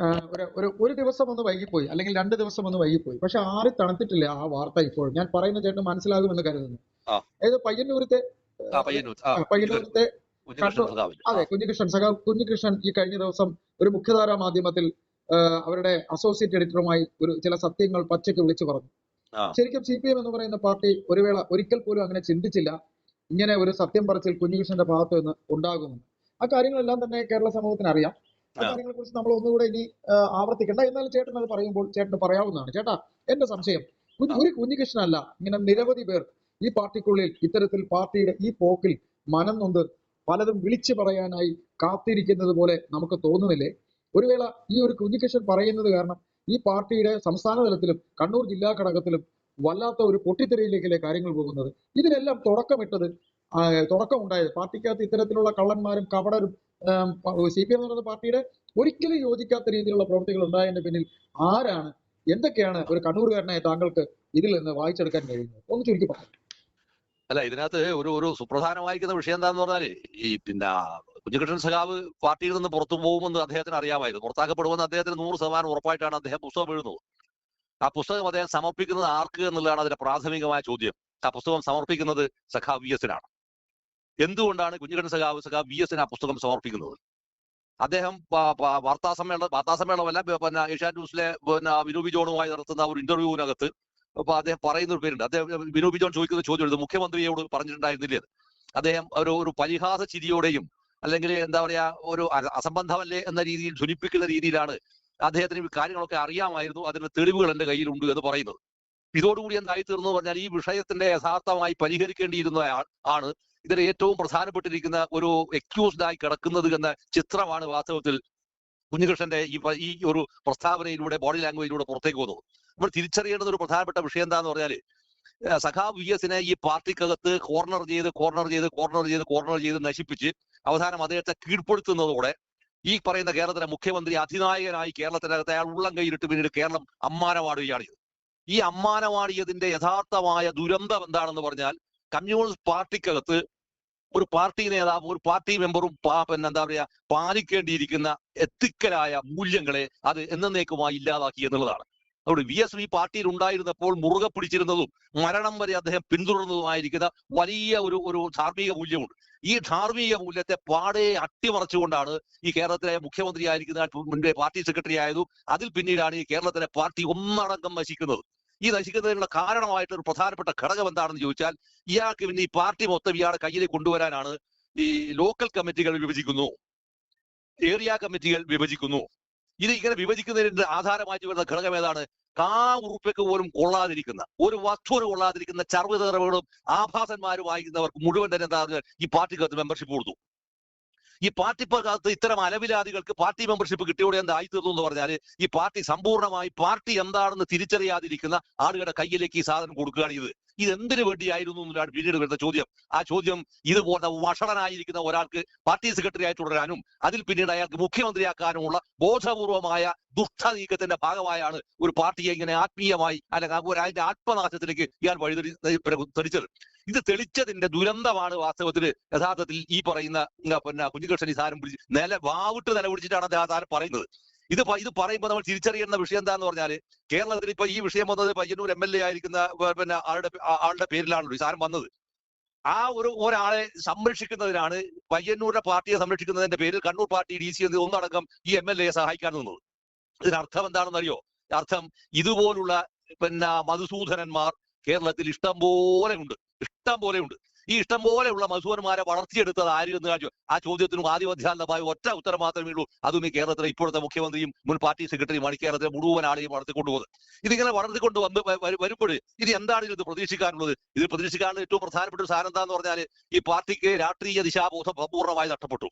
ആ, ഒരു ഒരു ഒരു ദിവസം ഒന്ന് വൈകിപ്പോയി അല്ലെങ്കിൽ രണ്ട് ദിവസം ഒന്ന് വൈകിപ്പോയി. പക്ഷെ ആറി തണുത്തിട്ടില്ല ആ വാർത്ത ഇപ്പോൾ ഞാൻ പറയുന്ന ചേട്ടൻ മനസ്സിലാകുമെന്ന് കരുതുന്നു. അതായത് പയ്യന്നൂരത്തെ പയ്യന്നൂരത്തെ അതെ കുഞ്ഞികൃഷ്ണൻ സഖാ കുഞ്ഞികൃഷ്ണൻ ഈ കഴിഞ്ഞ ദിവസം ഒരു മുഖ്യധാരാ മാധ്യമത്തിൽ അവരുടെ അസോസിയേറ്റ് എഡിറ്ററുമായി ഒരു ചില സത്യങ്ങൾ പച്ചയ്ക്ക് വിളിച്ചു പറഞ്ഞു. ശരിക്കും സി പി എം എന്ന് പറയുന്ന പാർട്ടി ഒരു വേള ഒരിക്കൽ പോലും അങ്ങനെ ചിന്തിച്ചില്ല. ഇങ്ങനെ ഒരു സത്യം പറച്ചിൽ കുഞ്ഞികൃഷ്ണന്റെ ഭാഗത്ത് നിന്ന് ഉണ്ടാകുമെന്ന്. ആ കാര്യങ്ങളെല്ലാം തന്നെ കേരള സമൂഹത്തിന് അറിയാം. കാര്യങ്ങളെ കുറിച്ച് നമ്മൾ ഒന്നുകൂടെ ഇനി ആവർത്തിക്കണ്ട. എന്നാലും ചേട്ടൻ അത് പറയുമ്പോൾ ചേട്ടന് പറയാവുന്നതാണ്. ചേട്ടാ എന്റെ സംശയം. ഒരു കുഞ്ഞികൃഷ്ണനല്ല ഇങ്ങനെ നിരവധി പേർ ഈ പാർട്ടിക്കുള്ളിൽ ഇത്തരത്തിൽ പാർട്ടിയുടെ ഈ പോക്കിൽ മനം നൊന്ത് പലതും വിളിച്ചു പറയാനായി കാത്തിരിക്കുന്നത് പോലെ നമുക്ക് തോന്നുന്നില്ലേ? ഒരു വേള ഈ ഒരു കുഞ്ഞികൃഷ്ണൻ പറയുന്നത് കാരണം ഈ പാർട്ടിയുടെ സംസ്ഥാന തലത്തിലും കണ്ണൂർ ജില്ലാ ഘടകത്തിലും വല്ലാത്ത ഒരു പൊട്ടിത്തെറിയിലേക്കല്ലേ കാര്യങ്ങൾ പോകുന്നത്? ഇതിനെല്ലാം തുടക്കമിട്ടത് തുടക്കമുണ്ടായത്. പാർട്ടിക്കകത്ത് ഇത്തരത്തിലുള്ള കള്ളന്മാരും കപടരും സി പി എം എന്ന് പറയുന്ന പാർട്ടിയുടെ ഒരിക്കലും യോജിക്കാത്ത രീതിയിലുള്ള പ്രവൃത്തികൾ ഉണ്ടായതിന്റെ പിന്നിൽ ആരാണ് എന്തൊക്കെയാണ് ഒരു കണ്ണൂർകാരനായ താങ്കൾക്ക് ഇതിൽ നിന്ന് വായിച്ചെടുക്കാൻ കഴിയുന്നത്? ഒന്ന് ചുരുക്കി പറയാം. അല്ല ഇതിനകത്ത് ഒരു ഒരു സുപ്രധാനമായിരിക്കുന്ന വിഷയം എന്താന്ന് പറഞ്ഞാൽ ഈ പിന്നെ കുഞ്ഞികൃഷ്ണൻ സഖാവ് പാർട്ടിയിൽ നിന്ന് പുറത്തു പോകുമെന്ന് അദ്ദേഹത്തിന് അറിയാമായിരുന്നു. പുറത്താക്കപ്പെടുമെന്ന് അദ്ദേഹത്തിന് നൂറ് ശതമാനം ഉറപ്പായിട്ടാണ് അദ്ദേഹം പുസ്തകം എഴുതുന്നത്. ആ പുസ്തകം അദ്ദേഹം സമർപ്പിക്കുന്നത് ആർക്ക് എന്നുള്ളതാണ് അതിന്റെ പ്രാഥമികമായ ചോദ്യം. ആ പുസ്തകം സമർപ്പിക്കുന്നത് സഖാവ് വി എസിനാണ്. എന്തുകൊണ്ടാണ് കുഞ്ഞികൃഷ്ണൻ സഖാവ് സഖാവ് വി എസിന് ആ പുസ്തകം സമർപ്പിക്കുന്നത്? അദ്ദേഹം വാർത്താ സമ്മേളനം വാർത്താ സമ്മേളനമല്ല പിന്നെ ഏഷ്യാനെറ്റ് ന്യൂസിലെ പിന്നെ വിനോബി ജോണുമായി നടത്തുന്ന ഒരു ഇന്റർവ്യൂവിനകത്ത് അപ്പൊ അദ്ദേഹം പറയുന്ന ഒരു പേരുണ്ട്. അദ്ദേഹം വിനോബി ജോൺ ചോദിക്കുന്ന ചോദ്യം എടുത്ത്. മുഖ്യമന്ത്രിയോട് പറഞ്ഞിട്ടുണ്ടായിരുന്നില്ലേ അദ്ദേഹം ഒരു ഒരു പരിഹാസ ചിരിയോടെയും അല്ലെങ്കിൽ എന്താ പറയാ ഒരു അസംബന്ധമല്ലേ എന്ന രീതിയിൽ ധ്വനിപ്പിക്കുന്ന രീതിയിലാണ് അദ്ദേഹത്തിന് കാര്യങ്ങളൊക്കെ അറിയാമായിരുന്നു. അതിന്റെ തെളിവുകൾ എന്റെ കയ്യിലുണ്ട് എന്ന് പറയുന്നത്. ഇതോടുകൂടി എന്തായി തീർന്നു പറഞ്ഞാൽ ഈ വിഷയത്തിന്റെ യഥാർത്ഥമായി പരിഹരിക്കേണ്ടിയിരുന്ന ആണ് ഇതിൽ ഏറ്റവും പ്രധാനപ്പെട്ടിരിക്കുന്ന ഒരു എക്യൂസ്ഡ് ആയി കിടക്കുന്നത് എന്ന ചിത്രമാണ് വാസ്തവത്തിൽ കുഞ്ഞികൃഷ്ണന്റെ ഈ ഒരു പ്രസ്താവനയിലൂടെ ബോഡി ലാംഗ്വേജിലൂടെ പുറത്തേക്ക് പോകുന്നത് നമ്മൾ തിരിച്ചറിയേണ്ടുന്ന ഒരു പ്രധാനപ്പെട്ട വിഷയം എന്താന്ന് പറഞ്ഞാൽ സഖാ വി എസിനെ ഈ പാർട്ടിക്കകത്ത് കോർണർ ചെയ്ത് കോർണർ ചെയ്ത് കോർണർ ചെയ്ത് കോർണർ ചെയ്ത് നശിപ്പിച്ച് അവസാനം അദ്ദേഹത്തെ കീഴ്പ്പെടുത്തുന്നതോടെ ഈ പറയുന്ന കേരളത്തിലെ മുഖ്യമന്ത്രി അധിനായകനായി കേരളത്തിനകത്ത് അയാൾ ഉള്ളം കൈയിലിട്ട് പിന്നീട് കേരളം അമ്മാനവാടുകയാണ് ഈ അമ്മാനവാടിയതിന്റെ യഥാർത്ഥമായ ദുരന്തം എന്താണെന്ന് പറഞ്ഞാൽ കമ്മ്യൂണിസ്റ്റ് പാർട്ടിക്കകത്ത് ഒരു പാർട്ടി നേതാവ് ഒരു പാർട്ടി മെമ്പറും പിന്നെ എന്താ പറയാ പാലിക്കേണ്ടിയിരിക്കുന്ന എത്തിക്കലായ മൂല്യങ്ങളെ അത് എന്നേക്കുമായി ഇല്ലാതാക്കി എന്നുള്ളതാണ്. അതുകൊണ്ട് വി എസ് വി പാർട്ടിയിൽ ഉണ്ടായിരുന്നപ്പോൾ മുറുകെ പിടിച്ചിരുന്നതും മരണം വരെ അദ്ദേഹം പിന്തുടർന്നതുമായിരിക്കുന്ന വലിയ ഒരു ഒരു ധാർമ്മിക മൂല്യമുണ്ട്. ഈ ധാർമ്മിക മൂല്യത്തെ പാടെ അട്ടിമറച്ചുകൊണ്ടാണ് ഈ കേരളത്തിലെ മുഖ്യമന്ത്രിയായിരിക്കുന്ന മുൻപേ പാർട്ടി സെക്രട്ടറി ആയതും അതിൽ പിന്നീടാണ് ഈ കേരളത്തിലെ പാർട്ടി ഒന്നടങ്കം നശിക്കുന്നത്. ഈ നശിക്കുന്നതിനുള്ള കാരണമായിട്ട് ഒരു പ്രധാനപ്പെട്ട ഘടകം എന്താണെന്ന് ചോദിച്ചാൽ ഇയാൾക്ക് പിന്നെ ഈ പാർട്ടി മൊത്തം ഇയാളെ കയ്യിൽ കൊണ്ടുവരാനാണ് ഈ ലോക്കൽ കമ്മിറ്റികൾ വിഭജിക്കുന്നു. ഏരിയ കമ്മിറ്റികൾ വിഭജിക്കുന്നു. ഇത് ഇങ്ങനെ വിഭജിക്കുന്നതിന്റെ ആധാരമായിട്ട് വരുന്ന ഘടകം ഏതാണ്? കാ ഉറുപ്പയ്ക്ക് പോലും കൊള്ളാതിരിക്കുന്ന ഒരു വസ്തുവിന് കൊള്ളാതിരിക്കുന്ന ചർവതറവുകളും ആഭാസന്മാരും വായിക്കുന്നവർക്ക് മുഴുവൻ തന്നെ എന്താ ഈ പാർട്ടിക്കകത്ത് മെമ്പർഷിപ്പ് കൊടുത്തു. ഈ പാർട്ടി പാർട്ടിക്കകത്ത് ഇത്തരം അലവിലാദികൾക്ക് പാർട്ടി മെമ്പർഷിപ്പ് കിട്ടിയോടെ എന്തായി തീർന്നു എന്ന് പറഞ്ഞാൽ ഈ പാർട്ടി സമ്പൂർണമായി പാർട്ടി എന്താണെന്ന് തിരിച്ചറിയാതിരിക്കുന്ന ആളുകളുടെ കയ്യിലേക്ക് ഈ സാധനം കൊടുക്കുകയാണ് ഇത്. ഇത് എന്തിനു വേണ്ടിയായിരുന്നു എന്നതാണ് പിന്നീട് വരുന്ന ചോദ്യം. ആ ചോദ്യം ഇതുപോലെ വഷളനായിരിക്കുന്ന ഒരാൾക്ക് പാർട്ടി സെക്രട്ടറി ആയി തുടരാനും അതിൽ പിന്നീട് അയാൾക്ക് മുഖ്യമന്ത്രിയാക്കാനുമുള്ള ബോധപൂർവമായ ദുഷ്ട നീക്കത്തിന്റെ ഭാഗമായാണ് ഒരു പാർട്ടിയെ ഇങ്ങനെ ആത്മീയമായി അല്ലെങ്കിൽ ഒരു അതിന്റെ ആത്മനാശത്തിലേക്ക് ഇയാൾ വഴിതെളി തെളിച്ചത്. ഇത് തെളിച്ചതിന്റെ ദുരന്തമാണ് വാസ്തവത്തിൽ യഥാർത്ഥത്തിൽ ഈ പറയുന്ന പിന്നെ കുഞ്ഞികൃഷ്ണൻ ഈ സാധനം പിടിച്ച് നില വാവിട്ട് നില പിടിച്ചിട്ടാണ് അദ്ദേഹം സാധനം പറയുന്നത്. ഇത് ഇത് പറയുമ്പോൾ നമ്മൾ തിരിച്ചറിയേണ്ട വിഷയം എന്താന്ന് പറഞ്ഞാൽ കേരളത്തിൽ ഇപ്പൊ ഈ വിഷയം വന്നത് പയ്യന്നൂർ എം എൽ എ ആയിരിക്കുന്ന പിന്നെ ആളുടെ ആളുടെ പേരിലാണല്ലോ ഈ സാധനം വന്നത്. ആ ഒരു ഒരാളെ സംരക്ഷിക്കുന്നതിനാണ് പയ്യന്നൂരിന്റെ പാർട്ടിയെ സംരക്ഷിക്കുന്നതിന്റെ പേരിൽ കണ്ണൂർ പാർട്ടി ഡി സി എന്ന് ഒന്നടക്കം ഈ എം എൽ എയെ സഹായിക്കാൻ നിന്നത് ഇതിനർത്ഥം എന്താണെന്നറിയോ? അർത്ഥം ഇതുപോലുള്ള പിന്നെ മധുസൂദനന്മാർ കേരളത്തിൽ ഇഷ്ടം പോലെ ഉണ്ട്. ഇഷ്ടം പോലെ ഉണ്ട്. ഈ ഇഷ്ടം പോലെയുള്ള മധുവന്മാരെ വളർത്തിയെടുത്തത് ആര് എന്ന് കാണിച്ചു? ആ ചോദ്യത്തിനും ആദ്യവധ്യാന്തമായ ഒറ്റ ഉത്തരം മാത്രമേ ഉള്ളൂ. അതും ഈ കേരളത്തിലെ ഇപ്പോഴത്തെ മുഖ്യമന്ത്രിയും മുൻ പാർട്ടി സെക്രട്ടറിയുമാണ് കേരളത്തിലെ മുഴുവൻ ആളെയും വളർത്തിക്കൊണ്ടുപോകുന്നത്. ഇതിങ്ങനെ വളർത്തിക്കൊണ്ട് വന്ന് വരുമ്പോൾ ഇത് എന്താണ് ഇത് പ്രതീക്ഷിക്കാനുള്ളത്? ഇത് പ്രതീക്ഷിക്കാനുള്ള ഏറ്റവും പ്രധാനപ്പെട്ട ഒരു സാധനം എന്താന്ന് പറഞ്ഞാൽ ഈ പാർട്ടിക്ക് രാഷ്ട്രീയ ദിശാബോധം സമ്പൂർണമായി നഷ്ടപ്പെട്ടു.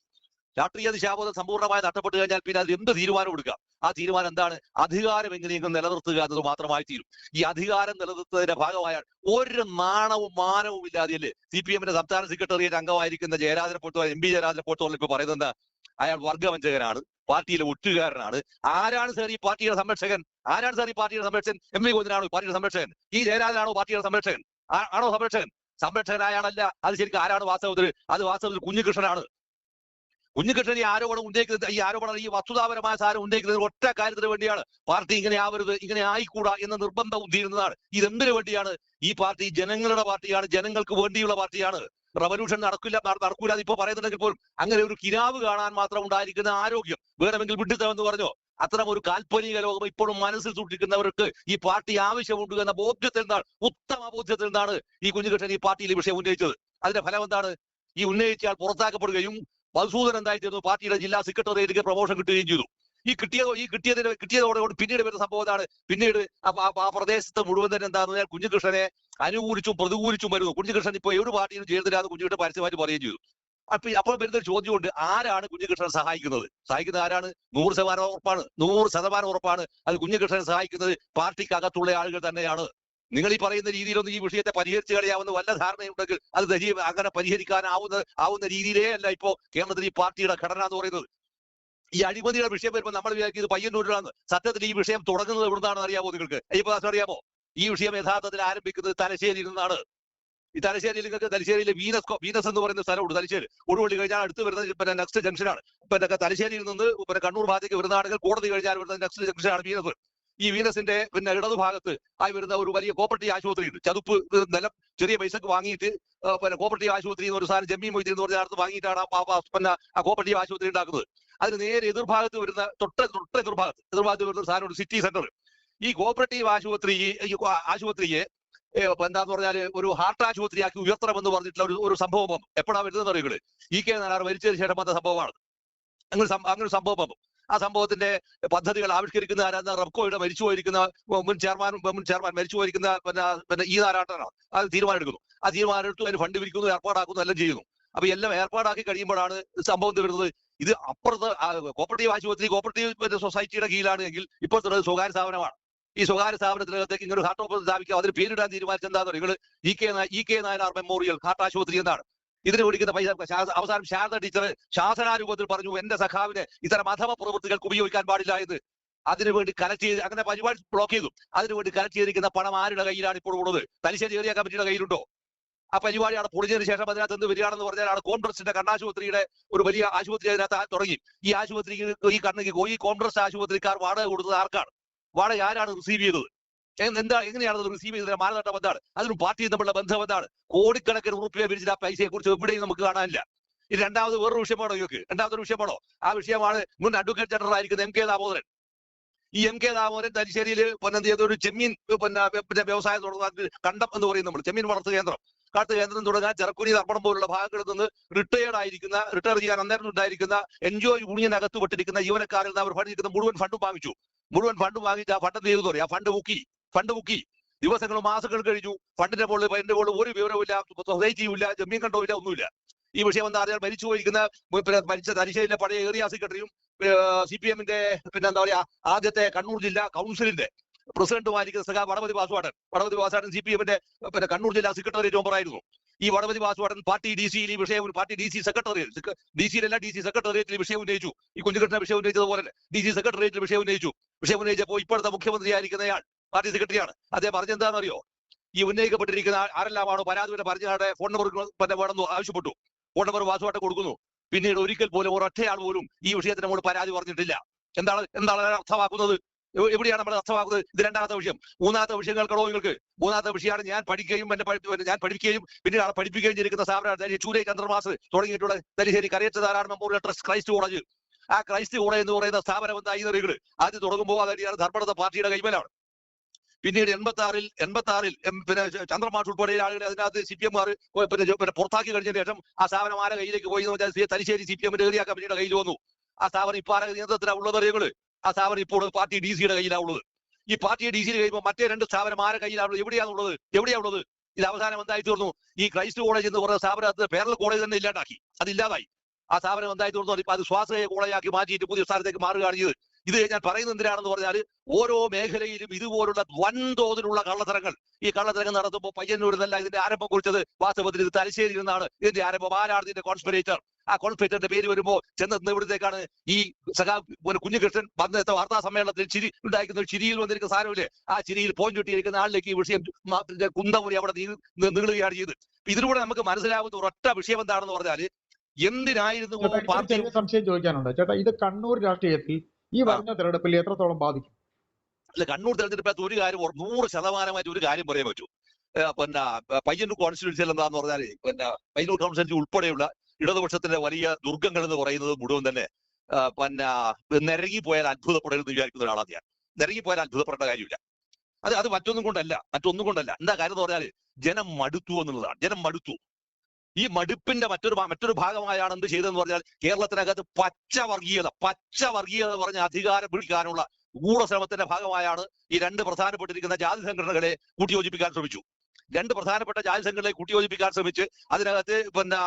രാഷ്ട്രീയ ദിശാബോധം സമ്പൂർണമായി നഷ്ടപ്പെട്ടു കഴിഞ്ഞാൽ പിന്നെ അതിൽ എന്ത് തീരുമാനം എടുക്കാം? ആ തീരുമാനം എന്താണ്? അധികാരം എങ്ങനെയെങ്കിലും നിലനിർത്തുക എന്നത് മാത്രമായി തീരും. ഈ അധികാരം നിലനിർത്തുന്നതിന്റെ ഭാഗമായാണ് ഒരു നാണവും മാനവും ഇല്ലാതെ അല്ലേ? സി പി എമ്മിന്റെ സംസ്ഥാന സെക്രട്ടേറിയറ്റ് അംഗമായിരിക്കുന്ന ജയരാജനെ പോലത്തെ എം പി ജയരാജനെ പോലത്തെ ഇപ്പൊ പറയുന്നത് അയാൾ വർഗവഞ്ചകനാണ് പാർട്ടിയിലെ ഒറ്റുകാരനാണ് ആരാണ് സാർ ഈ പാർട്ടിയുടെ സംരക്ഷകൻ? ആരാണ് സാർ ഈ പാർട്ടിയുടെ സംരക്ഷകൻ? എം വി ഗോവിന്ദനാണോ പാർട്ടിയുടെ സംരക്ഷകൻ? ഈ ജയരാജനാണോ പാർട്ടിയുടെ സംരക്ഷകൻ? ആണോ സംരക്ഷകൻ? സംരക്ഷകനായാണല്ല അത് ശരിക്കും ആരാണ് വാസ്തവത്തിൽ? അത് വാസ്തവത്തിൽ കുഞ്ഞികൃഷ്ണനാണ്. കുഞ്ഞുകൃഷ്ണൻ ഈ ആരോപണം ഉന്നയിക്കുന്നത് ഈ ആരോപണം ഈ വസ്തുതാപരമായ സാധനം ഉന്നയിക്കുന്നത് ഒറ്റ കാര്യത്തിന് വേണ്ടിയാണ്. പാർട്ടി ഇങ്ങനെ ആവരുത് ഇങ്ങനെ ആയിക്കൂടാ എന്ന നിർബന്ധം ഉദ്ധീരുന്നതാണ് ഇതെന്തിനു വേണ്ടിയാണ്? ഈ പാർട്ടി ജനങ്ങളുടെ പാർട്ടിയാണ് ജനങ്ങൾക്ക് വേണ്ടിയുള്ള പാർട്ടിയാണ്. റവല്യൂഷൻ നടക്കില്ല നട- നടക്കൂല ഇപ്പൊ പറയുന്നുണ്ടെങ്കിൽ പോലും അങ്ങനെ ഒരു കിനാവ് കാണാൻ മാത്രം ഉണ്ടായിരിക്കുന്ന ആരോഗ്യം വേണമെങ്കിൽ വിഡിത്തമെന്ന് പറഞ്ഞോ? അത്തരം ഒരു കാൽപ്പനിക ലോകം ഇപ്പോഴും മനസ്സിൽ സൂക്ഷിക്കുന്നവർക്ക് ഈ പാർട്ടി ആവശ്യമുണ്ട് എന്ന ബോധ്യത്തിൽ നിന്നാണ് ഉത്തമ ബോധ്യത്തിൽ നിന്നാണ് ഈ കുഞ്ഞുകൃഷ്ണൻ ഈ പാർട്ടിയിൽ വിഷയം ഉന്നയിച്ചത്. അതിന്റെ ഫലം എന്താണ് ഈ ഉന്നയിച്ചയാൾ പുറത്താക്കപ്പെടുകയും മധുസൂദൻ എന്തായിത്തീർന്നു? പാർട്ടിയുടെ ജില്ലാ സെക്രട്ടറിയേറ്റ് പ്രൊമോഷൻ കിട്ടുകയും ചെയ്തു. ഈ കിട്ടിയ ഈ കിട്ടിയതിന് കിട്ടിയതോടുകൂടി പിന്നീട് വരുന്ന സംഭവം എന്താണ്? പിന്നീട് ആ- പ്രദേശത്ത് മുഴുവൻ തന്നെ പറഞ്ഞാൽ കുഞ്ഞുകൃഷ്ണനെ അനുകൂലിച്ചും പ്രതികൂലിച്ചും വരുന്നു. കുഞ്ഞുകൃഷ്ണൻ ഇപ്പൊ ഒരു പാർട്ടിയിലും ചേർന്നില്ലാന്ന് കുഞ്ഞുകൃഷ്ണൻ പരസ്യമായിട്ട് പറയുകയും ചെയ്തു. അപ്പൊ അപ്പോൾ വരുന്ന ചോദ്യമുണ്ട് ആരാണ് കുഞ്ഞുകൃഷ്ണൻ സഹായിക്കുന്നത്? സഹായിക്കുന്നത് ആരാണ്? നൂറ് ശതമാനം ഉറപ്പാണ്. നൂറ് ശതമാനം ഉറപ്പാണ്. അത് കുഞ്ഞുകൃഷ്ണനെ സഹായിക്കുന്നത് പാർട്ടിക്കകത്തുള്ള ആളുകൾ തന്നെയാണ്. നിങ്ങൾ ഈ പറയുന്ന രീതിയിലൊന്നും ഈ വിഷയത്തെ പരിഹരിച്ചു കളയാവുന്ന വല്ല ധാരണയുണ്ടെങ്കിൽ അത് അങ്ങനെ പരിഹരിക്കാനാവുന്ന ആവുന്ന രീതിയിലേ അല്ല ഇപ്പോ കേരളത്തിൽ ഈ പാർട്ടിയുടെ ഘടന എന്ന് പറയുന്നത്. ഈ അഴിമതിയുടെ വിഷയം വരുമ്പോൾ നമ്മൾ വിചാരിക്കുന്നത് പയ്യന്നൂരിലാണ്. സത്യത്തിൽ ഈ വിഷയം തുടങ്ങുന്നത് എവിടുന്നാണെന്ന് അറിയാമോ നിങ്ങൾക്ക്? അയ്യപ്പദാസ് അറിയാമോ? ഈ വിഷയം യഥാർത്ഥത്തിൽ ആരംഭിക്കുന്നത് തലശ്ശേരിയിൽ നിന്നാണ് ഈ തലശ്ശേരിയിൽ നിങ്ങൾക്ക് തലശ്ശേരിയിലെ വീനസ് വീനസ് എന്ന് പറയുന്ന സ്ഥലമുണ്ട്. തലശ്ശേരി. ഉടുവള്ളി കഴിഞ്ഞാൽ അടുത്ത് വരുന്നത് പിന്നെ നെക്സ്റ്റ് ജംഗ്ഷനാണ്. പിന്നെ തലശ്ശേരിയിൽ നിന്ന് പിന്നെ കണ്ണൂർ ഭാഗത്തേക്ക് വരുന്ന വരുന്നതാണെങ്കിൽ കോടതി കഴിഞ്ഞാൽ വരുന്ന നെക്സ്റ്റ് ജംഗ്ഷനാണ് വീനസ്. ഈ വീനസിന്റെ പിന്നെ ഇടതുഭാഗത്ത് ആയി വരുന്ന ഒരു വലിയ കോപ്പറേറ്റീവ് ആശുപത്രി ഉണ്ട്. ചതുപ്പ് നിലം ചെറിയ പൈസക്ക് വാങ്ങിയിട്ട് പിന്നെ കോപ്പറേറ്റീവ് ആശുപത്രി എന്ന് ഒരു സാധനം ജമ്മി മൊയ്തി എന്ന് പറഞ്ഞ അടുത്ത് വാങ്ങിയിട്ടാണ് പിന്നെ ആ കോപ്പറേറ്റീവ് ആശുപത്രി ഉണ്ടാക്കുന്നത്. അതിന് നേരെ എതിർഭാഗത്ത് വരുന്ന തൊട്ട തൊട്ട എതിർഭാഗത്ത് എതിർഭാഗത്ത് വരുന്ന ഒരു സാധനമുണ്ട് സിറ്റി സെന്റർ. ഈ കോപ്പറേറ്റീവ് ആശുപത്രി ആശുപത്രിയെ എന്താന്ന് പറഞ്ഞാൽ ഒരു ഹാർട്ട് ആശുപത്രിയാക്കി ഉയർത്തണമെന്ന് പറഞ്ഞിട്ടുള്ള ഒരു ഒരു സംഭവം എപ്പോഴാണ് വരുന്നത് അറിയുന്നത് ഇ കെ നായർ മരിച്ചതിന് ശേഷം വന്ന സംഭവമാണ്. അങ്ങനെ അങ്ങനെ ഒരു സംഭവം ആ സംഭവത്തിന്റെ പദ്ധതികൾ ആവിഷ്കരിക്കുന്ന ആരാധന റബ്കോയുടെ മരിച്ചു പോയിരിക്കുന്ന മുൻ ചെയർമാൻ മുൻ ചെയർമാൻ മരിച്ചു പോയിരിക്കുന്ന പിന്നെ പിന്നെ ഈ നാരായണനാണ്. അത് തീരുമാനം എടുക്കുന്നു ആ തീരുമാനം എടുത്തു അതിന് ഫണ്ട് പിരിക്കുന്നു ഏർപ്പാടാക്കുന്നു എല്ലാം ചെയ്യുന്നു. അപ്പൊ എല്ലാം ഏർപ്പാടാക്കി കഴിയുമ്പോഴാണ് സംഭവം തീർന്നത്. ഇത് അപ്പുറത്ത് കോപ്പറേറ്റീവ് ആശുപത്രി കോപ്പറേറ്റീവ് സൊസൈറ്റിയുടെ കീഴിലാണ് എങ്കിൽ ഇപ്പോഴത്തെ സ്വകാര്യ സ്ഥാപനമാണ്. ഈ സ്വകാര്യ സ്ഥാപനത്തിനകത്തേക്ക് ഇങ്ങനെ ഹാർട്ട് ഓപ്പറേഷൻ സ്ഥാപിക്കുക അതിന് പേരിടാൻ തീരുമാനിച്ചത് എന്താണെന്ന് പറയുന്നത് E K E K Nayanar memorial heart ആശുപത്രി എന്നാണ്. ഇതിന് ഓടിക്കുന്ന പൈസ അവസാനം ശാരദ ടീച്ചർ ശാസനാരൂപത്തിൽ പറഞ്ഞു എന്റെ സഖാവിനെ ഇത്തരം അധമ പ്രവൃത്തികൾക്ക് ഉപയോഗിക്കാൻ പാടില്ല എന്ന്. അതിനുവേണ്ടി കലക്ട് ചെയ്ത് അങ്ങനെ പരിപാടി ബ്ലോക്ക് ചെയ്തു. അതിനുവേണ്ടി കലക്ട് ചെയ്തിരിക്കുന്ന പണം ആരുടെ കയ്യിലാണ് ഇപ്പോൾ ഉള്ളത്? തലശ്ശേരി ഏരിയ കമ്മിറ്റിയുടെ കയ്യിലുണ്ടോ? ആ പരിപാടി അവിടെ പൊളിഞ്ഞതിന് ശേഷം അതിനകത്ത് എന്ത് വരികയാണെന്ന് പറഞ്ഞാൽ ആണ് കോൺഗ്രസിന്റെ കണ്ണാശുപത്രിയുടെ ഒരു വലിയ ആശുപത്രി അതിനകത്ത് തുടങ്ങി. ഈ ആശുപത്രിക്ക് ഈ കണ്ണിക്ക് ഈ കോൺഗ്രസ് ആശുപത്രിക്കാർ വാടക കൊടുത്തത് ആർക്കാണ്? വാടക ആരാണ് റിസീവ് ചെയ്തത്? എന്താ എങ്ങനെയാണ് അത് റിസീവ് ചെയ്തത്? മാനദണ്ഡം എന്താണ്? അതിന് പാർട്ടി തമ്മിലുള്ള ബന്ധം എന്താണ്? കോടിക്കണക്കിന് റുപ്യ പിരിച്ചിട്ട് ആ പൈസയെ കുറിച്ച് എവിടെയും നമുക്ക് കാണാനില്ല. ഇത് രണ്ടാമത് വേറൊരു വിഷയമാണോ ഇവർക്ക് രണ്ടാമതൊരു വിഷയമാണോ? ആ വിഷയമാണ് മുൻ അഡ്വക്കേറ്റ് ജനറൽ ആയിരിക്കുന്ന എം കെ ദാമോദരൻ. ഈ എം കെ ദാമോദരൻ തലശ്ശേരിയിൽ പിന്നെ എന്ത് ചെയ്തു? ഒരു ചെമ്മീൻ പിന്നെ വ്യവസായം തുടങ്ങാൻ കണ്ടം എന്ന് പറയും നമ്മൾ ചെമ്മീൻ വളർത്തു കേന്ദ്രം. കാട്ടു കേന്ദ്രം തുടങ്ങാൻ ചെറുക്കുനി തർപ്പണം പോലുള്ള ഭാഗങ്ങളിൽ നിന്ന് റിട്ടയർഡ് ആയിരിക്കുന്ന റിട്ടയർ ചെയ്യാൻ അന്നേരം ഉണ്ടായിരിക്കുന്ന എൻ ജി ഒ യൂണിയനകത്ത് പെട്ടിരിക്കുന്ന ജീവനക്കാരിൽ നിന്ന് അവർ ഫണ്ടിരിക്കുന്ന മുഴുവൻ ഫണ്ടും വാങ്ങിച്ചു. മുഴുവൻ ഫണ്ട് വാങ്ങിച്ച് ആ ഫണ്ട് ചെയ്തു പറയും ആ ഫണ്ട് മുക്കി. ഫണ്ട് മുക്കി ദിവസങ്ങളും മാസങ്ങൾ കഴിഞ്ഞു. ഫണ്ടിന്റെ മുകളിൽ ഫണ്ടിന്റെ മുകളിൽ ഒരു വിവരവുമില്ല സൊസൈറ്റിയും ഇല്ല കണ്ടോ ഇല്ല ഒന്നുമില്ല. ഈ വിഷയം എന്താ അറിയാൻ മരിച്ചു പോയിരിക്കുന്ന മരിച്ച തലശ്ശേരിയിലെ പഴയ ഏരിയ സെക്രട്ടറിയും സി പി എമ്മിന്റെ പിന്നെ എന്താ പറയാ ആദ്യത്തെ കണ്ണൂർ ജില്ലാ കൗൺസിലിന്റെ പ്രസിഡന്റുമായിരിക്കുന്ന സഖാ വടപതി വാസുവാടൻ വടപതി വാസുവാടൻ സി പി എമ്മിന്റെ പിന്നെ കണ്ണൂർ ജില്ലാ സെക്രട്ടറി മെമ്പറായിരുന്നു ഈ വടപതി വാസുവാടൻ പാർട്ടി ഡി സിയിൽ ഈ വിഷയം party D C secretariat D സിയിലല്ല D C സെക്രട്ടറിയേറ്റിൽ വിഷയം ഉന്നയിച്ചു. ഈ കുഞ്ഞുകൃഷ്ണ വിഷയം ഉന്നയിച്ചതുപോലെ ഡി സി സെക്രട്ടറിയേറ്റിൽ വിഷയം ഉന്നയിച്ചു. വിഷയം ഉന്നയിച്ചപ്പോൾ ഇപ്പോഴത്തെ മുഖ്യമന്ത്രിയായിരിക്കുന്നയാൾ പാർട്ടി സെക്രട്ടറിയാണ്. അദ്ദേഹം പറഞ്ഞെന്താണെന്നറിയോ? ഈ ഉന്നയിക്കപ്പെട്ടിരിക്കുന്ന ആരെല്ലാമാണ് പരാതിയുടെ പറഞ്ഞാടെ ഫോൺ നമ്പർ വേണമെന്ന് ആവശ്യപ്പെട്ടു. ഫോൺ നമ്പർ വാസുവായിട്ട് കൊടുക്കുന്നു. പിന്നീട് ഒരിക്കൽ പോലും ഒരൊറ്റയാൾ പോലും ഈ വിഷയത്തിന് നമ്മൾ പരാതി പറഞ്ഞിട്ടില്ല. എന്താണ് എന്താണ് അർത്ഥമാക്കുന്നത്? എവിടെയാണ് നമ്മൾ അർത്ഥമാക്കുന്നത്? ഇത് രണ്ടാമത്തെ വിഷയം. മൂന്നാമത്തെ വിഷയം കേൾക്കണോ നിങ്ങൾക്ക്? മൂന്നാമത്തെ വിഷയമാണ് ഞാൻ പഠിക്കുകയും പഠി- ഞാൻ പഠിക്കുകയും പിന്നീട് ആളെ പഠിപ്പിക്കുകയും ചെയ്തിരിക്കുന്ന സ്ഥാപനമാണ് ചൂരൈ ചന്ദ്രമാസ് തുടങ്ങിയിട്ടുള്ള തലശ്ശേരി കരയച്ചതാരാണ് മെമ്മോറിയൽ ട്രസ്റ്റ് ക്രൈസ്റ്റ് കോളേജ് ആ ക്രൈസ്റ്റ് കോളേജ് എന്ന് പറയുന്ന സ്ഥാപനം എന്തായി അറിയുന്നത് ആദ്യം തുടങ്ങുമ്പോൾ അതായത് ധർമ്മടത്തെ പാർട്ടിയുടെ കൈമലാണ്. പിന്നീട് എൺപത്തി ആറിൽ എൺപത്തി ആറിൽ പിന്നെ ചന്ദ്രമാഷ് ഉൾപ്പെടെ ആളുകളെ അതിനകത്ത് സി പി എംമാർ പിന്നെ പുറത്താക്കി കഴിഞ്ഞതിന് ശേഷം ആ സ്ഥാപനം ആരെ കയ്യിലേക്ക് പോയി എന്ന് വെച്ചാൽ തലശ്ശേരി സി പി എമ്മിന്റെ ഏരിയ കമ്മിറ്റിയുടെ കയ്യിൽ വന്നു. ആ സ്ഥാപനം ഇപ്പൊ ആരെ നിയന്ത്രണത്തിലാണ് ഉള്ളത് ആ സ്ഥാപനം ഇപ്പോൾ പാർട്ടി ഡി സിയുടെ കയ്യിലാണുള്ളത് ഈ പാർട്ടി ഡി സിയിൽ കഴിയുമ്പോൾ മറ്റേ രണ്ട് സ്ഥാപനം ആരെ കയ്യിലാണുള്ളത് എവിടെയാണുള്ളത് എവിടെയാണുള്ളത് ഇത് അവസാനം എന്തായി തീർന്നു? ഈ ക്രൈസ്റ്റ് കോളേജ് എന്ന് പറഞ്ഞ സ്ഥാപനത്ത് പേരൽ കോളേജ് തന്നെ ഇല്ലാണ്ടാക്കി. അതില്ലാതായി ആ സ്ഥാപനം എന്തായി തീർന്നു? അത് സ്വാശ്രയ കോളേജാക്കി മാറ്റിയിട്ട് പുതിയ സ്ഥാനത്തേക്ക് മാറുകയാണ് ചെയ്തത്. ഇത് ഞാൻ പറയുന്നത് എന്തിനാണെന്ന് പറഞ്ഞാൽ ഓരോ മേഖലയിലും ഇതുപോലുള്ള വൻതോതിലുള്ള കള്ളത്തരങ്ങൾ. ഈ കള്ളത്തരങ്ങൾ നടത്തുമ്പോൾ പയ്യന്നൂരിൽ നിന്നല്ല ഇതിന്റെ ആരംഭം കുറിച്ചത്. വാസ്തവത്തിൽ ഇത് തലശ്ശേരിയിൽ നിന്നാണ്. ഇതിന്റെ ആരംഭം ആരാണ് ഇതിന്റെ കോൺസ്പിറേറ്റർ ആ കോൺസ്പിറേറ്ററിന്റെ പേര് വരുമ്പോൾ ചെന്നെത്തുന്ന ഇവിടത്തേക്കാണ് ഈ സഖാ കുഞ്ഞുകൃഷ്ണൻ വന്നത്തെ വാർത്താ സമ്മേളനത്തിൽ ചിരി ഉണ്ടായിരിക്കുന്ന ഒരു ചിരിയിൽ വന്നിരിക്കുന്ന സാരമില്ലേ ആ ചിരിയിൽ പോഞ്ചുട്ടിയിരിക്കുന്ന ആളിലേക്ക് ഈ വിഷയം കുന്തമുറി അവിടെ നീളുകയാണ് ചെയ്ത് ഇതിലൂടെ നമുക്ക് മനസ്സിലാവുന്ന ഒരൊറ്റ വിഷയം എന്താണെന്ന് പറഞ്ഞാൽ എന്തിനായിരുന്നു പാർട്ടി സംശയം ചോദിക്കാനുണ്ട്. ചേട്ടാ ഇത് കണ്ണൂർ രാഷ്ട്രീയത്തിൽ ഈ. വരുന്ന തെരഞ്ഞെടുപ്പിൽ എത്രത്തോളം ബാധിക്കും? അല്ല കണ്ണൂർ തെരഞ്ഞെടുപ്പിനകത്ത് ഒരു കാര്യം നൂറ് ശതമാനമായിട്ട് ഒരു കാര്യം പറയാൻ പറ്റൂ. പിന്നെ പയ്യന്നൂർ കോൺസ്റ്റിറ്റ്യൂൻസിയിൽ എന്താന്ന് പറഞ്ഞാൽ പിന്നെ പയ്യന്നൂർ കോൺസ്റ്റിറ്റ്യൂൻസി ഉൾപ്പെടെയുള്ള ഇടതുപക്ഷത്തിന്റെ വലിയ ദുർഗങ്ങൾ എന്ന് പറയുന്നത് മുഴുവൻ തന്നെ പിന്നെ നിരങ്ങി പോയാൽ അത്ഭുതപ്പെടരുത് വിചാരിക്കുന്ന ഒരാളാണ് ഞാൻ. നിരങ്ങി പോയാൽ അത്ഭുതപ്പെടേണ്ട കാര്യമില്ല. അത് അത് മറ്റൊന്നും കൊണ്ടല്ല മറ്റൊന്നും കൊണ്ടല്ല. എന്താ കാര്യം എന്ന് പറഞ്ഞാൽ ജനം മടുത്തു എന്നുള്ളതാണ്. ജനം മടുത്തു. ഈ മടുപ്പിന്റെ മറ്റൊരു മറ്റൊരു ഭാഗമായാണ് എന്ത് ചെയ്തതെന്ന് പറഞ്ഞാൽ കേരളത്തിനകത്ത് പച്ചവർഗീയത പച്ചവർഗീയത പറഞ്ഞ അധികാരം പിടിക്കാനുള്ള ഗൂഢശ്രമത്തിന്റെ ഭാഗമായാണ് ഈ രണ്ട് പ്രധാനപ്പെട്ടിരിക്കുന്ന ജാതി സംഘടനകളെ കൂട്ടിയോജിപ്പിക്കാൻ ശ്രമിച്ചു. രണ്ട് പ്രധാനപ്പെട്ട ജാതി സംഘടനകളെ കൂട്ടിയോജിപ്പിക്കാൻ ശ്രമിച്ച് അതിനകത്ത് പിന്നെ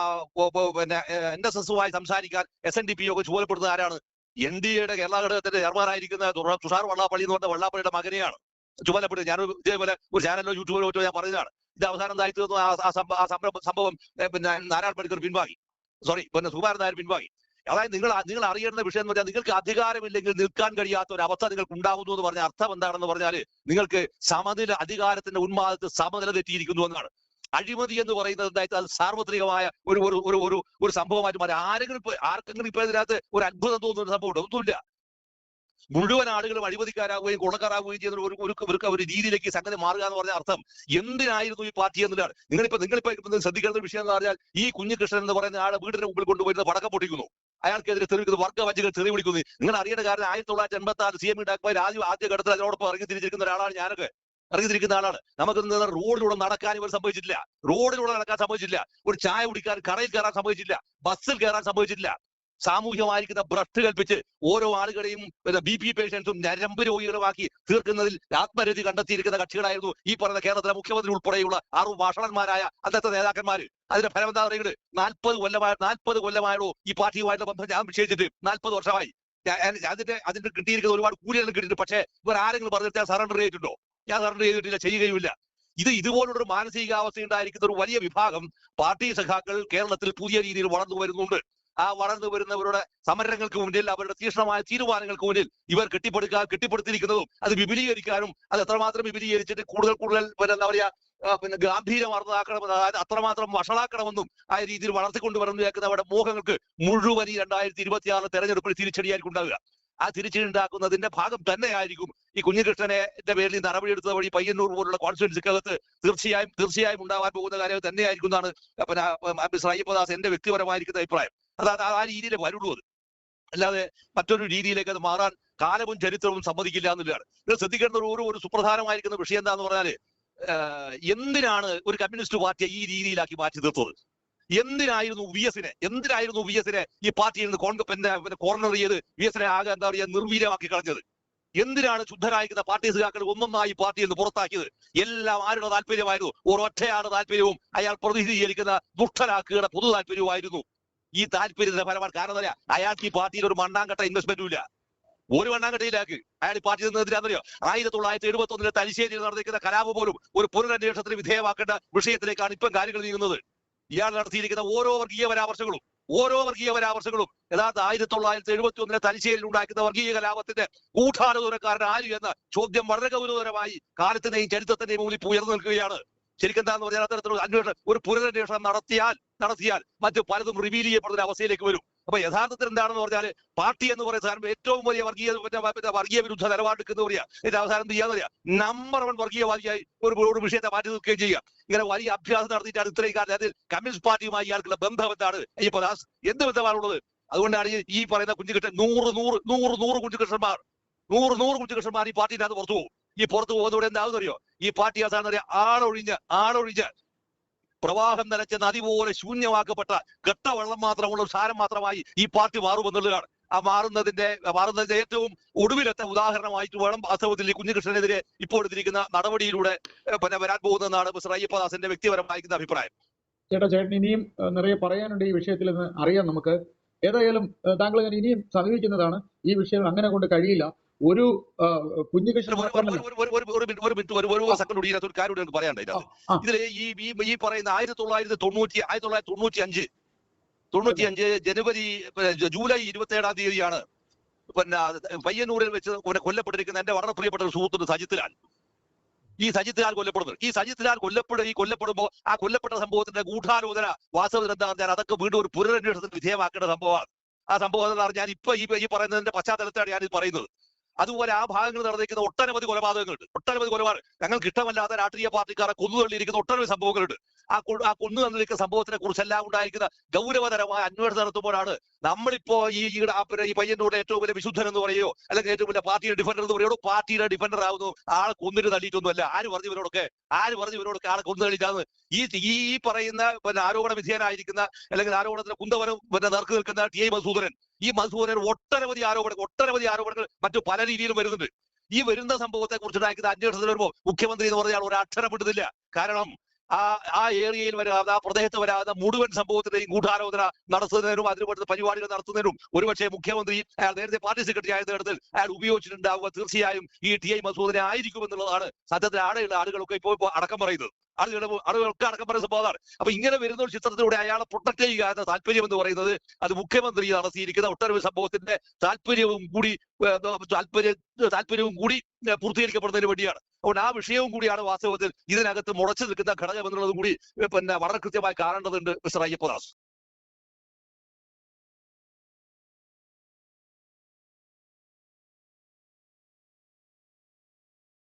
പിന്നെ എൻ എസ് എസുമായി സംസാരിക്കാൻ എസ് എൻ ഡി പി ഒക്കെ ചുമതലപ്പെടുന്ന ആരാണ്? എൻ ഡി എയുടെ കേരള ഘടകത്തിന്റെ ചെയർമാനായിരിക്കുന്ന തുഷാർ വള്ളാപ്പള്ളി എന്ന് പറഞ്ഞ വള്ളാപ്പള്ളിയുടെ മകനെയാണ്. ചുമതലപ്പെടുന്നത് ഞാൻ ഇതേപോലെ ഒരു ചാനലിലോ യൂട്യൂബിലോ മറ്റോ ഞാൻ പറഞ്ഞതാണ് ഇത് അവസാനം സംഭ- ആ സംഭവം പിന്നെ നാരായണ പണിക്കർ പിൻവാങ്ങി. സോറി പിന്നെ സുകുമാരൻ നായർ പിൻവാങ്ങി. അതായത് നിങ്ങൾ നിങ്ങൾ അറിയേണ്ട വിഷയം എന്ന് പറഞ്ഞാൽ നിങ്ങൾക്ക് അധികാരമില്ലെങ്കിൽ നിൽക്കാൻ കഴിയാത്ത ഒരു അവസ്ഥ നിങ്ങൾക്ക് ഉണ്ടാകുന്നു എന്ന് പറഞ്ഞ അർത്ഥം എന്താണെന്ന് പറഞ്ഞാൽ നിങ്ങൾക്ക് സമനില അധികാരത്തിന്റെ ഉന്മാദത്തിൽ സമനില തെറ്റിയിരിക്കുന്നു എന്നാണ്. അഴിമതി എന്ന് പറയുന്നത് എന്തായിട്ട് അത് സാർവത്രികമായ ഒരു ഒരു ഒരു ഒരു സംഭവമായിട്ട് മാറി. ആരെങ്കിലും ഇപ്പൊ ആർക്കെങ്കിലും ഇപ്പൊ ഇതിനകത്ത് ഒരു അത്ഭുതം തോന്നുന്ന സംഭവം ഒന്നുമില്ല. മുഴുവൻ ആളുകളും അഴിമതിക്കാരാകുകയും കൊള്ളക്കാരാകുകയും ചെയ്യുന്ന ഒരു ഒരു ഒരു രീതിയിലേക്ക് സംഗതി മാറുക എന്ന് പറഞ്ഞ അർത്ഥം എന്തിനായിരുന്നു ഈ പാർട്ടി എന്നുള്ളതാണ്. നിങ്ങളിപ്പോ നിങ്ങളിപ്പോ ശ്രദ്ധിക്കേണ്ട വിഷയം എന്ന് പറഞ്ഞാൽ ഈ കുഞ്ഞികൃഷ്ണൻ എന്ന് പറയുന്ന ആളെ വീടിന്റെ മുമ്പിൽ കൊണ്ടുപോയിരുന്ന പടക്കം പൊട്ടിക്കുന്നു. അയാൾക്കെതിരെ തെളിവിക്കുന്നത് വർഗവഞ്ചകൾ തെറി വിളിക്കുന്നു. നിങ്ങൾ അറിയേണ്ട കാരണം ആയിരത്തി തൊള്ളായിരത്തി എൺപത്തി ആറ് സി എം ഉണ്ടാക്കുമ്പോൾ ആദ്യം ആദ്യ ഘട്ടത്തിൽ അതിനോടൊപ്പം ഇറങ്ങി തിരിച്ചിരിക്കുന്ന ഒരാളാണ് ഞാനൊക്കെ. ഇറങ്ങിത്തിരിക്കുന്ന ആളാണ്. നമുക്ക് റോഡിലൂടെ നടക്കാൻ ഇവർ സംഭവിച്ചിട്ടില്ല റോഡിലൂടെ നടക്കാൻ സംഭവിച്ചില്ല ഒരു ചായ കുടിക്കാൻ കടയിൽ കയറാൻ സംഭവിച്ചില്ല ബസ്സിൽ കയറാൻ സംഭവിച്ചിട്ടില്ല സാമൂഹ്യമായിരിക്കുന്ന ഭ്രഷ്ട് കൽപ്പിച്ച് ഓരോ ആളുകളെയും ബി പി പേഷ്യൻസും ഞരമ്പ് രോഗികളുമാക്കി തീർക്കുന്നതിൽ ആത്മരതി കണ്ടെത്തിയിരിക്കുന്ന കക്ഷികളായിരുന്നു ഈ പറഞ്ഞ കേരളത്തിലെ മുഖ്യമന്ത്രി ഉൾപ്പെടെയുള്ള ആറു ഭാഷണന്മാരായ അന്നത്തെ നേതാക്കന്മാർ അതിന്റെ ഫലം എന്താ പറയുന്നത്? നാൽപ്പത് കൊല്ലമായ നാൽപ്പത് കൊല്ലമായോ ഈ പാർട്ടിയുമായിട്ടുള്ള ബന്ധം ഞാൻ വിശേഷിച്ചിട്ട് നാൽപ്പത് വർഷമായി. അതിന്റെ അതിന്റെ കിട്ടിയിരിക്കുന്ന ഒരുപാട് കൂലികളും കിട്ടിയിട്ടുണ്ട്. പക്ഷേ ഇവർ ആരെങ്കിലും പറഞ്ഞിട്ട് ഞാൻ സറണ്ടർ ചെയ്തിട്ടുണ്ടോ? ഞാൻ സറണ്ടർ ചെയ്തിട്ടില്ല ചെയ്യുകയുമില്ല. ഇത് ഇതുപോലുള്ള ഒരു മാനസികാവസ്ഥ ഉണ്ടായിരിക്കുന്ന ഒരു വലിയ വിഭാഗം പാർട്ടി സഖാക്കൾ കേരളത്തിൽ പുതിയ രീതിയിൽ വളർന്നു വരുന്നുണ്ട്. ആ വളർന്നു വരുന്നവരുടെ സമരങ്ങൾക്ക് മുന്നിൽ അവരുടെ തീക്ഷണമായ തീരുമാനങ്ങൾക്ക് മുന്നിൽ ഇവർ കെട്ടിപ്പടുക്കുക കെട്ടിപ്പടുത്തിരിക്കുന്നതും അത് വിപുലീകരിക്കാനും അത് എത്രമാത്രം വിപുലീകരിച്ചിട്ട് കൂടുതൽ കൂടുതൽ എന്താ പറയാ പിന്നെ ഗാംഭീര്യമാർന്നതാക്കണമെന്ന് അതായത് അത്രമാത്രം വഷളാക്കണമെന്നും ആ രീതിയിൽ വളർത്തിക്കൊണ്ടുവരണം വിചാരിക്കുന്ന അവരുടെ മോഹങ്ങൾക്ക് മുഴുവൻ ഈ രണ്ടായിരത്തി ഇരുപത്തിയാറ് തെരഞ്ഞെടുപ്പിൽ തിരിച്ചടിയായിരിക്കും ഉണ്ടാവുക. ആ തിരിച്ചടി ഉണ്ടാക്കുന്നതിന്റെ ഭാഗം തന്നെയായിരിക്കും ഈ കുഞ്ഞികൃഷ്ണനെ പേരിൽ നടപടിയെടുത്തത് വഴി പയ്യന്നൂർ പോലുള്ള കോൺസ്റ്റിറ്റ്യൻസിക്കകത്ത് തീർച്ചയായും തീർച്ചയായും ഉണ്ടാവാൻ പോകുന്ന കാര്യം തന്നെയായിരിക്കും എന്നാണ് പിന്നെ അയ്യപ്പദാസ് എന്റെ വ്യക്തിപരമായിരിക്കുന്ന അഭിപ്രായം. അതായത് ആ രീതിയിലേ വരുള്ളൂ അത്. അല്ലാതെ മറ്റൊരു രീതിയിലേക്ക് അത് മാറാൻ കാലവും ചരിത്രവും സമ്മതിക്കില്ല എന്നുള്ളതാണ്. ഇത് ശ്രദ്ധിക്കേണ്ട ഒരു ഒരു സുപ്രധാനമായിരിക്കുന്ന വിഷയം എന്താന്ന് പറഞ്ഞാൽ എന്തിനാണ് ഒരു കമ്മ്യൂണിസ്റ്റ് പാർട്ടിയെ ഈ രീതിയിലാക്കി മാറ്റി തീർത്തത് എന്തിനായിരുന്നു വി എസിനെ എന്തിനായിരുന്നു വി എസിനെ ഈ പാർട്ടിയിൽ നിന്ന് കോൺഗ്രസ് കോർണർ ചെയ്ത് വി എസിനെ ആകെ എന്താ പറയുക നിർവീര്യമാക്കി കളഞ്ഞത്? എന്തിനാണ് ശുദ്ധരായിരിക്കുന്ന പാർട്ടി സഖാക്കൾ ഒന്നൊന്നായി പാർട്ടിയിൽ നിന്ന് പുറത്താക്കിയത്? എല്ലാം ആരുടെ താല്പര്യമായിരുന്നു? ഒരൊറ്റയാളുടെ താല്പര്യവും അയാൾ പ്രതിനിധീകരിക്കുന്ന ദുഷ്ടരാക്കുകയുടെ പൊതു താല്പര്യവുമായിരുന്നു. ഈ താല്പര്യത്തിന്റെ ഫലമാണ് കാരണം എന്താ? അയാൾക്ക് ഈ പാർട്ടിയിൽ ഒരു മണ്ണാങ്കട്ട ഇൻവെസ്റ്റ്മെന്റും ഇല്ല. ഒരു മണ്ണാങ്കട്ടയിലാക്ക് അയാൾ ഈ പാർട്ടി നിന്ന് എന്തിനാണെന്നറിയോ? ആയിരത്തി തൊള്ളായിരത്തി എഴുപത്തി ഒന്നിലെ തലശ്ശേരിയിൽ നടന്നിരിക്കുന്ന കലാപം പോലും ഒരു പുനരന്വേഷണത്തിന് വിധേയമാക്കേണ്ട വിഷയത്തിലേക്കാണ് ഇപ്പം കാര്യങ്ങൾ നീങ്ങുന്നത്. ഇയാൾ നടത്തിയിരിക്കുന്ന ഓരോ വർഗീയ പരാമർശങ്ങളും ഓരോ വർഗീയ പരാമർശങ്ങളും യഥാർത്ഥ ആയിരത്തി തൊള്ളായിരത്തി എഴുപത്തി ഒന്നിലെ തലശ്ശേരിയിൽ ഉണ്ടാക്കുന്ന വർഗീയ കലാപത്തിന്റെ കൂട്ടാലോചനക്കാരൻ ആര് എന്ന ചോദ്യം വളരെ ഗൗരവതരമായി കാലത്തിന്റെയും ചരിത്രത്തിന്റെയും മുന്നിൽ ഉയർന്നു നിൽക്കുകയാണ്. ശരിക്കും എന്താന്ന് പറഞ്ഞാൽ അത്തരത്തിലുള്ള അന്വേഷണം ഒരു പുനരന്വേഷണം നടത്തിയാൽ നടത്തിയാൽ മറ്റു പലതും റിവീൽ ചെയ്യപ്പെടുന്ന അവസ്ഥയിലേക്ക് വരും. അപ്പൊ യഥാർത്ഥത്തിൽ എന്താണെന്ന് പറഞ്ഞാൽ പാർട്ടി എന്ന് പറയുന്ന സാധനം ഏറ്റവും വലിയ വർഗീയ വർഗീയ വിരുദ്ധ നിലപാടെടുക്കുന്ന പറയാ ഇതിന്റെ അവസാനം ചെയ്യാന്ന് പറയാ. നമ്പർ വൺ വർഗീയവാദിയായി ഒരു ഒരു വിഷയത്തെ മാറ്റി നിൽക്കുകയും ചെയ്യുക ഇങ്ങനെ വലിയ അഭ്യാസം നടത്തിയിട്ടാണ് ഇത്രയും അതായത് കമ്മ്യൂണിസ്റ്റ് പാർട്ടിയുമായി ഇയാൾക്കുള്ള ബന്ധം എന്താണ്? അയ്യപ്പ ദാസ് എന്ത് ബന്ധമാണുള്ളത് അതുകൊണ്ടാണ് ഈ- ഈ പറയുന്ന കുഞ്ഞുകൃഷ്ണൻ നൂറ് നൂറ് നൂറ് നൂറ് കുഞ്ഞുകൃഷ്ണന്മാർ നൂറ് നൂറ് കുഞ്ഞുകൃഷ്ണന്മാർ ഈ പാർട്ടിന്റെ അത് പുറത്തു പോകും. ഈ പുറത്തു പോകുന്നതോടെ എന്താണെന്ന് അറിയോ ഈ പാർട്ടി അവസാനം അറിയാം ആളൊഴിഞ്ഞ് ആളൊഴിഞ്ഞ് പ്രവാഹം നിലച്ച നദി പോലെ ശൂന്യമാക്കപ്പെട്ട കെട്ടവെള്ളം മാത്രമുള്ള ഒരു സാരം മാത്രമായി ഈ പാർട്ടി മാറുമെന്നുള്ളതാണ്. ആ മാറുന്നതിന്റെ മാറുന്നതിന്റെ ഏറ്റവും ഒടുവിലത്തെ ഉദാഹരണമായിട്ട് വേണം വാസ്തവത്തിൽ ഈ കുഞ്ഞികൃഷ്ണനെതിരെ ഇപ്പോൾ എടുത്തിരിക്കുന്ന നടപടിയിലൂടെ പിന്നെ വരാൻ പോകുന്നതെന്നാണ് മിസ്റ്റർ അയ്യപ്പദാസിന്റെ വ്യക്തിപരമായിരിക്കുന്ന അഭിപ്രായം. ചേട്ടാ ചേട്ടൻ ഇനിയും നിറയെ പറയാനുണ്ട് ഈ വിഷയത്തിൽ എന്ന് അറിയാം നമുക്ക്. ഏതായാലും താങ്കൾ ഞാൻ ഇനിയും സമീപിക്കുന്നതാണ് ഈ വിഷയം അങ്ങനെ കൊണ്ട് കഴിയില്ല. ഒരു കുഞ്ഞികൃഷ്ണൻ ഒരു- കാര്യം എനിക്ക് പറയാനുണ്ട് ഇതിൽ ഈ ഈ പറയുന്ന ആയിരത്തി തൊള്ളായിരത്തി തൊണ്ണൂറ്റി ആയിരത്തി തൊള്ളായിരത്തി തൊണ്ണൂറ്റി അഞ്ച് തൊണ്ണൂറ്റി അഞ്ച് ജനുവരി ജൂലൈ ഇരുപത്തി ഏഴാം തീയതിയാണ് പിന്നെ പയ്യന്നൂരിൽ വെച്ച് കൊല്ലപ്പെട്ടിരിക്കുന്ന എന്റെ വളരെ പ്രിയപ്പെട്ട ഒരു സുഹൃത്തുണ്ട് സജിത് ലാൽ. ഈ സജിത് ലാൽ കൊല്ലപ്പെടുന്നത്. ഈ സജിത് ലാൽ കൊല്ലപ്പെടുക ഈ കൊല്ലപ്പെടുമ്പോൾ ആ കൊല്ലപ്പെട്ട സംഭവത്തിന്റെ ഗൂഢാലോചന വാസ്തവത്തിൽ എന്താണെന്ന് ഞാൻ അതൊക്കെ വീണ്ടും ഒരു പുനരന്വേഷണത്തിന് വിധേയമാക്കേണ്ട സംഭവമാണ്. ആ സംഭവം എന്ന് പറഞ്ഞാൽ ഇപ്പൊ ഈ ഈ പറയുന്നതിന്റെ പശ്ചാത്തലത്തിലാണ് ഞാൻ ഇത് പറയുന്നത്. അതുപോലെ ആ ഭാഗങ്ങൾ നടന്നിരിക്കുന്ന ഒട്ടനവധി കൊലപാതകങ്ങളുണ്ട്. ഒട്ടനവധി കൊലപാതകം ഞങ്ങൾക്ക് ഇഷ്ടമല്ലാത്ത രാഷ്ട്രീയ പാർട്ടിക്കാരെ കൊന്നുതള്ളിയിരിക്കുന്ന ഒട്ടനവധി സംഭവങ്ങളുണ്ട്. ആ ആ കൊന്നു തന്നിരിക്കുന്ന സംഭവത്തിനെ കുറിച്ചെല്ലാം ഉണ്ടായിരിക്കുന്ന ഗൗരവതരമായ അന്വേഷണം നടത്തുമ്പോഴാണ് നമ്മളിപ്പോ ഈ ഈ പയ്യന്നൂടെ ഏറ്റവും വലിയ വിശുദ്ധൻ എന്ന് പറയോ അല്ലെങ്കിൽ ഏറ്റവും വലിയ പാർട്ടിയുടെ ഡിഫൻഡർ എന്ന് പറയോ പാർട്ടിയുടെ ഡിഫൻഡർ ആവുന്നു. ആളെ കൊന്നിട്ട് തള്ളിയിട്ടൊന്നുമല്ല. ആര് പറഞ്ഞു ഇവരോടൊക്കെ? ആര് പറഞ്ഞു ഇവരോടൊക്കെ ആളെ കൊന്നു തള്ളിച്ചാന്ന് ഈ ഈ പറയുന്ന പിന്നെ ആരോപണ വിധേയനായിരിക്കുന്ന അല്ലെങ്കിൽ ആരോപണത്തിന് കുന്തവനം പിന്നെ നേർക്ക് നിൽക്കുന്ന ടി. ഐ. മധുസൂദനൻ ഈ മധുസൂദനൻ ഒട്ടനവധി ആരോപണങ്ങൾ ഒട്ടനവധി ആരോപണങ്ങൾ മറ്റു പല രീതിയിലും വരുന്നുണ്ട്. ഈ വരുന്ന സംഭവത്തെ കുറിച്ചുണ്ടാക്കുന്ന അന്വേഷണത്തിൽ വരുമ്പോൾ മുഖ്യമന്ത്രി എന്ന് പറഞ്ഞാൽ ഒരു അക്ഷരം വിടുന്നില്ല കാരണം ആ ആ ഏരിയയിൽ വരാതെ ആ പ്രദേശത്ത് വരാതെ മുഴുവൻ സംഭവത്തിന്റെയും ഗൂഢാലോചന നടത്തുന്നതിനും അതിനുപോലത്തെ പരിപാടികൾ നടത്തുന്നതിനും ഒരുപക്ഷെ മുഖ്യമന്ത്രി അയാൾ നേരത്തെ പാർട്ടി സെക്രട്ടറി ആയ നേരത്തിൽ അയാൾ ഉപയോഗിച്ചിട്ടുണ്ടാവുക തീർച്ചയായും ഈ ടി ഐ മസൂദിനെ ആയിരിക്കും എന്നുള്ളതാണ് സത്യത്തിൽ ആടെയുള്ള ആളുകളൊക്കെ ഇപ്പോൾ അടക്കം പറയുന്നത്. ആളുകളുടെ ആളുകളൊക്കെ അടക്കം പറയുന്ന സംഭവമാണ് അപ്പൊ ഇങ്ങനെ വരുന്ന ഒരു ചിത്രത്തിലൂടെ അയാളെ പ്രൊട്ടക്ട് ചെയ്യുക എന്ന താല്പര്യം എന്ന് പറയുന്നത് അത് മുഖ്യമന്ത്രി നടത്തിയിരിക്കുന്ന ഒട്ടനവധി സംഭവത്തിന്റെ താല്പര്യവും കൂടി താല്പര്യ താല്പര്യവും കൂടി പൂർത്തീകരിക്കപ്പെടുന്നതിന് വേണ്ടിയാണ്. അതുകൊണ്ട് ആ വിഷയവും കൂടിയാണ് വാസ്തവത്തിൽ ഇതിനകത്ത് മുടച്ചു നിൽക്കുന്ന ഘടകം എന്നുള്ളതും കൂടി പിന്നെ വളരെ കൃത്യമായി കാണേണ്ടതുണ്ട് മിസ്റ്റർ അയ്യപ്പദാസ്.